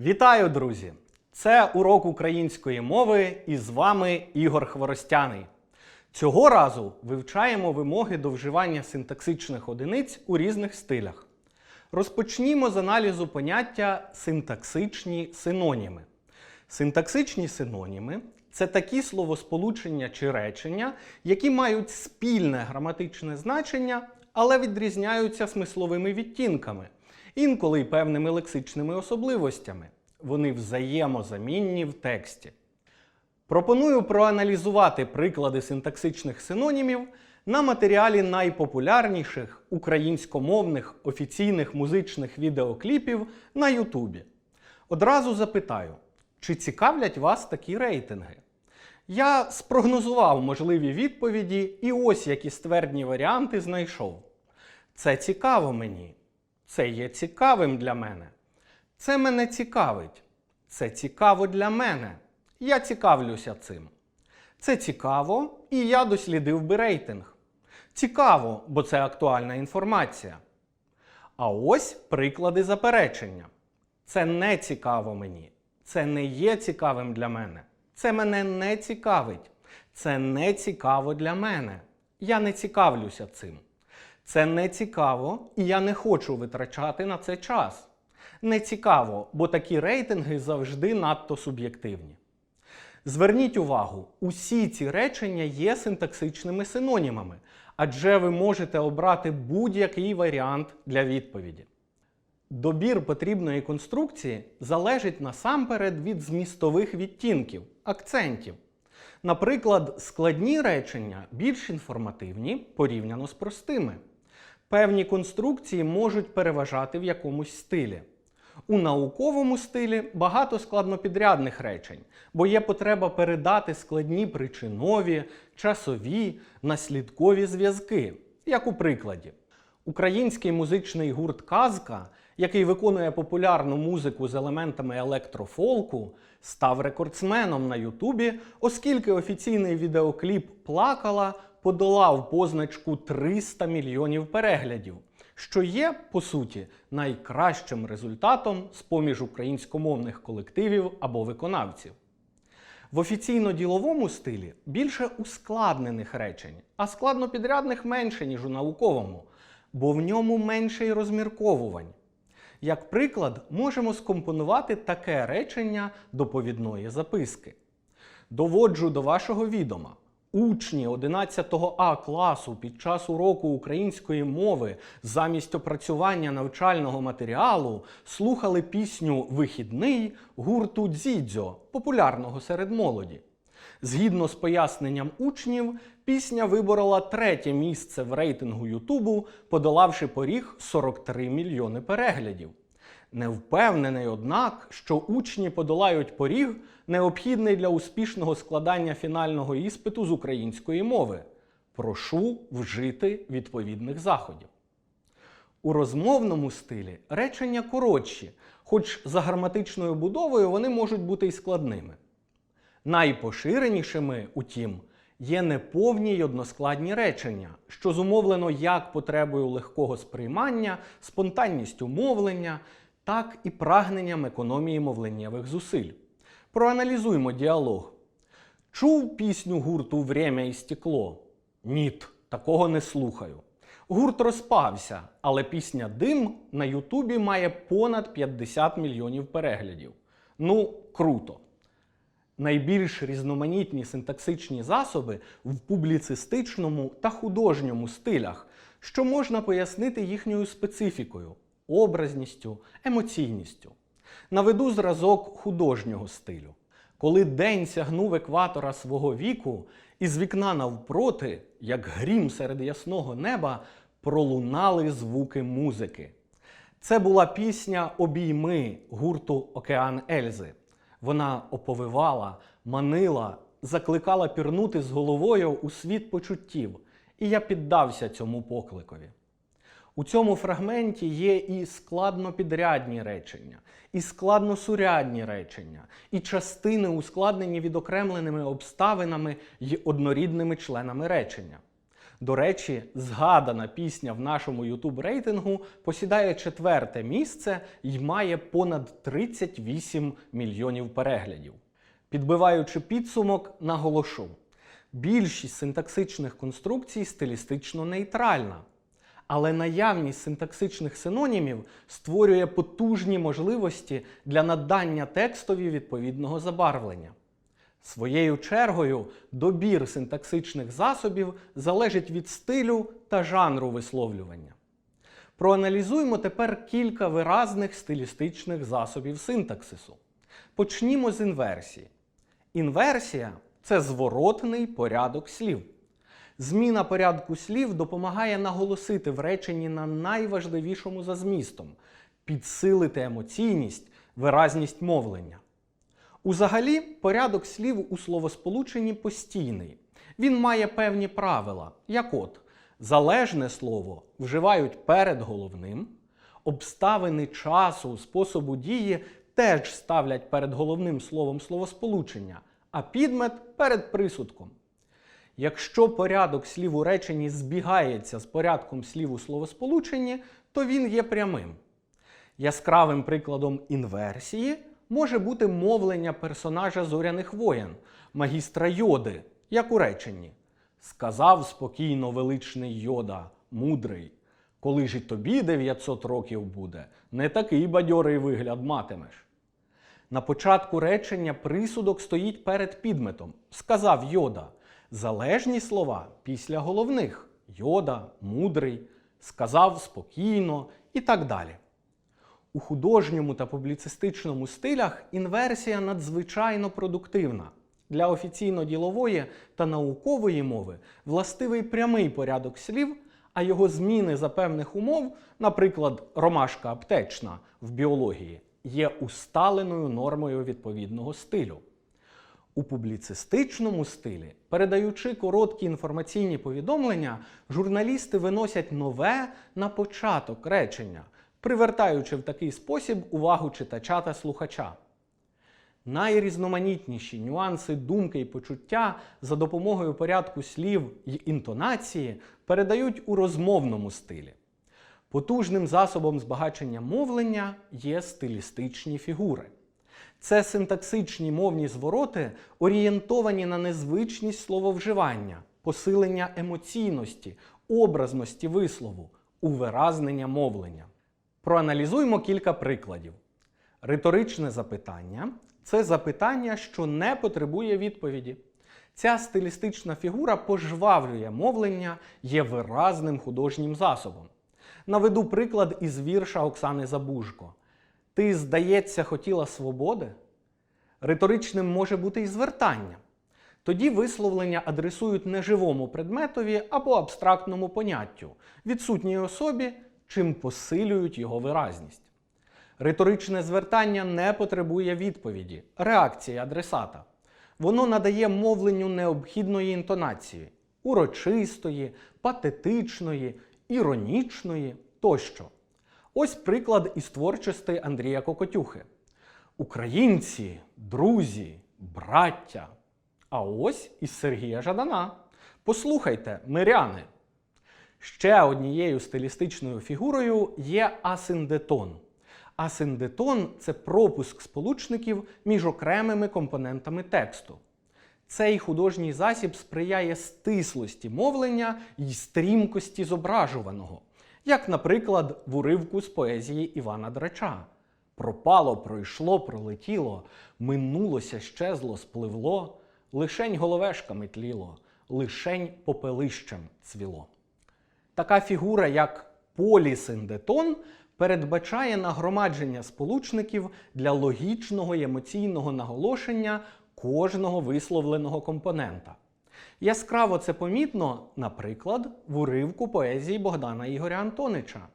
Вітаю, друзі! Це урок української мови і з вами Ігор Хворостяний. Цього разу вивчаємо вимоги до вживання синтаксичних одиниць у різних стилях. Розпочнімо з аналізу поняття синтаксичні синоніми. Синтаксичні синоніми це такі словосполучення чи речення, які мають спільне граматичне значення, але відрізняються смисловими відтінками, інколи й певними лексичними особливостями. Вони взаємозамінні в тексті. Пропоную проаналізувати приклади синтаксичних синонімів на матеріалі найпопулярніших українськомовних офіційних музичних відеокліпів на Ютубі. Одразу запитаю, чи цікавлять вас такі рейтинги? Я спрогнозував можливі відповіді і ось які ствердні варіанти знайшов. Це цікаво мені. Це є цікавим для мене. Це мене цікавить. Це цікаво для мене. Я цікавлюся цим. Це цікаво, і я дослідив би рейтинг. Цікаво, бо це актуальна інформація. А ось приклади заперечення. Це не цікаво мені. Це не є цікавим для мене. Це мене не цікавить. Це не цікаво для мене. Я не цікавлюся цим. Це не цікаво, і я не хочу витрачати на це час. Не цікаво, бо такі рейтинги завжди надто суб'єктивні. Зверніть увагу, усі ці речення є синтаксичними синонімами, адже ви можете обрати будь-який варіант для відповіді. Добір потрібної конструкції залежить насамперед від змістових відтінків, акцентів. Наприклад, складні речення більш інформативні порівняно з простими. Певні конструкції можуть переважати в якомусь стилі. У науковому стилі багато складнопідрядних речень, бо є потреба передати складні причинові, часові, наслідкові зв'язки, як у прикладі. Український музичний гурт Казка, який виконує популярну музику з елементами електрофолку, став рекордсменом на Ютубі, оскільки офіційний відеокліп Плакала подолав позначку 300 мільйонів переглядів, що є, по суті, найкращим результатом з поміж українськомовних колективів або виконавців. В офіційно-діловому стилі більше ускладнених речень, а складнопідрядних менше, ніж у науковому, бо в ньому менше й розмірковувань. Як приклад, можемо скомпонувати таке речення доповідної записки. Доводжу до вашого відома. Учні 11 А класу під час уроку української мови замість опрацювання навчального матеріалу слухали пісню Вихідний гурту Дзідзьо, популярного серед молоді. Згідно з поясненням учнів, пісня виборола третє місце в рейтингу Ютубу, подолавши поріг 43 мільйони переглядів. Не впевнений, однак, що учні подолають поріг, необхідний для успішного складання фінального іспиту з української мови. Прошу вжити відповідних заходів. У розмовному стилі речення коротші, хоч за граматичною будовою вони можуть бути й складними. Найпоширенішими, утім, є неповні й односкладні речення, що зумовлено як потребою легкого сприймання, спонтанністю мовлення, так і прагненням економії мовленнєвих зусиль. Проаналізуймо діалог. Чув пісню гурту Время і стекло? Ніт, такого не слухаю. Гурт розпався, але пісня Дим на Ютубі має понад 50 мільйонів переглядів. Ну, круто! Найбільш різноманітні синтаксичні засоби в публіцистичному та художньому стилях, що можна пояснити їхньою специфікою, образністю, емоційністю. Наведу зразок художнього стилю. Коли день сягнув екватора свого віку, із вікна навпроти, як грім серед ясного неба, пролунали звуки музики. Це була пісня Обійми гурту Океан Ельзи. Вона оповивала, манила, закликала пірнути з головою у світ почуттів, і я піддався цьому покликові. У цьому фрагменті є і складнопідрядні речення, і складносурядні речення, і частини, ускладнені відокремленими обставинами й однорідними членами речення. До речі, згадана пісня в нашому YouTube рейтингу посідає четверте місце і має понад 38 мільйонів переглядів. Підбиваючи підсумок, наголошу: більшість синтаксичних конструкцій стилістично нейтральна, але наявність синтаксичних синонімів створює потужні можливості для надання текстові відповідного забарвлення. Своєю чергою, добір синтаксичних засобів залежить від стилю та жанру висловлювання. Проаналізуємо тепер кілька виразних стилістичних засобів синтаксису. Почнімо з інверсії. Інверсія це зворотний порядок слів. Зміна порядку слів допомагає наголосити в реченні на найважливішому за змістом, підсилити емоційність, виразність мовлення. Узагалі, порядок слів у словосполученні постійний. Він має певні правила, як от залежне слово вживають перед головним, обставини часу, способу дії теж ставлять перед головним словом словосполучення, а підмет перед присудком. Якщо порядок слів у реченні збігається з порядком слів у словосполученні, то він є прямим. Яскравим прикладом інверсії може бути мовлення персонажа зоряних воєн, магістра Йоди, як у реченні. Сказав спокійно величний Йода, мудрий, коли ж і тобі 900 років буде, не такий бадьорий вигляд матимеш. На початку речення присудок стоїть перед підметом. Сказав Йода. Залежні слова після головних Йода, мудрий, сказав спокійно і так далі. У художньому та публіцистичному стилях інверсія надзвичайно продуктивна. Для офіційно-ділової та наукової мови властивий прямий порядок слів, а його зміни за певних умов, наприклад, ромашка аптечна в біології, є усталеною нормою відповідного стилю. У публіцистичному стилі, передаючи короткі інформаційні повідомлення, журналісти виносять нове на початок речення, привертаючи в такий спосіб увагу читача та слухача. Найрізноманітніші нюанси думки і почуття за допомогою порядку слів й інтонації передають у розмовному стилі. Потужним засобом збагачення мовлення є стилістичні фігури. Це синтаксичні мовні звороти, орієнтовані на незвичність слововживання, посилення емоційності, образності вислову, увиразнення мовлення. Проаналізуємо кілька прикладів. Риторичне запитання це запитання, що не потребує відповіді. Ця стилістична фігура пожвавлює мовлення, є виразним художнім засобом. Наведу приклад із вірша Оксани Забужко. Ти, здається, хотіла свободи? Риторичним може бути і звертання. Тоді висловлення адресують неживому предметові або абстрактному поняттю, відсутній особі, чим посилюють його виразність. Риторичне звертання не потребує відповіді, реакції адресата. Воно надає мовленню необхідної інтонації урочистої, патетичної, іронічної тощо. Ось приклад із творчості Андрія Кокотюхи. Українці, друзі, браття. А ось із Сергія Жадана. Послухайте, миряни. Ще однією стилістичною фігурою є асиндетон. Асиндетон це пропуск сполучників між окремими компонентами тексту. Цей художній засіб сприяє стислості мовлення і стрімкості зображуваного, як, наприклад, в уривку з поезії Івана Драча. Пропало, пройшло, пролетіло, минулося, щезло, спливло, лишень головешками тліло, лишень попелищем цвіло. Така фігура, як полісиндетон, передбачає нагромадження сполучників для логічного і емоційного наголошення кожного висловленого компонента. Яскраво це помітно, наприклад, в уривку поезії Богдана Ігоря Антонича.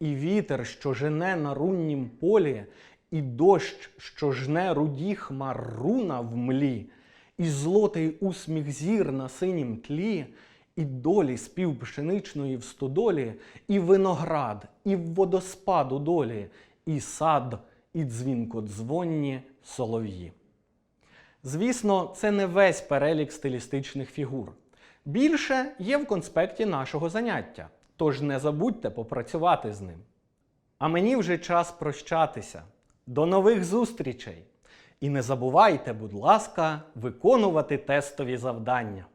І вітер, що жене на руннім полі, і дощ, що жне руді хмар руна в млі, і злотий усміх зір на синім тлі, і долі спів пшеничної в стодолі, і виноград, і в водоспаду долі, і сад, і дзвінкодзвонні солов'ї. Звісно, це не весь перелік стилістичних фігур. Більше є в конспекті нашого заняття, тож не забудьте попрацювати з ним. А мені вже час прощатися. До нових зустрічей! І не забувайте, будь ласка, виконувати тестові завдання.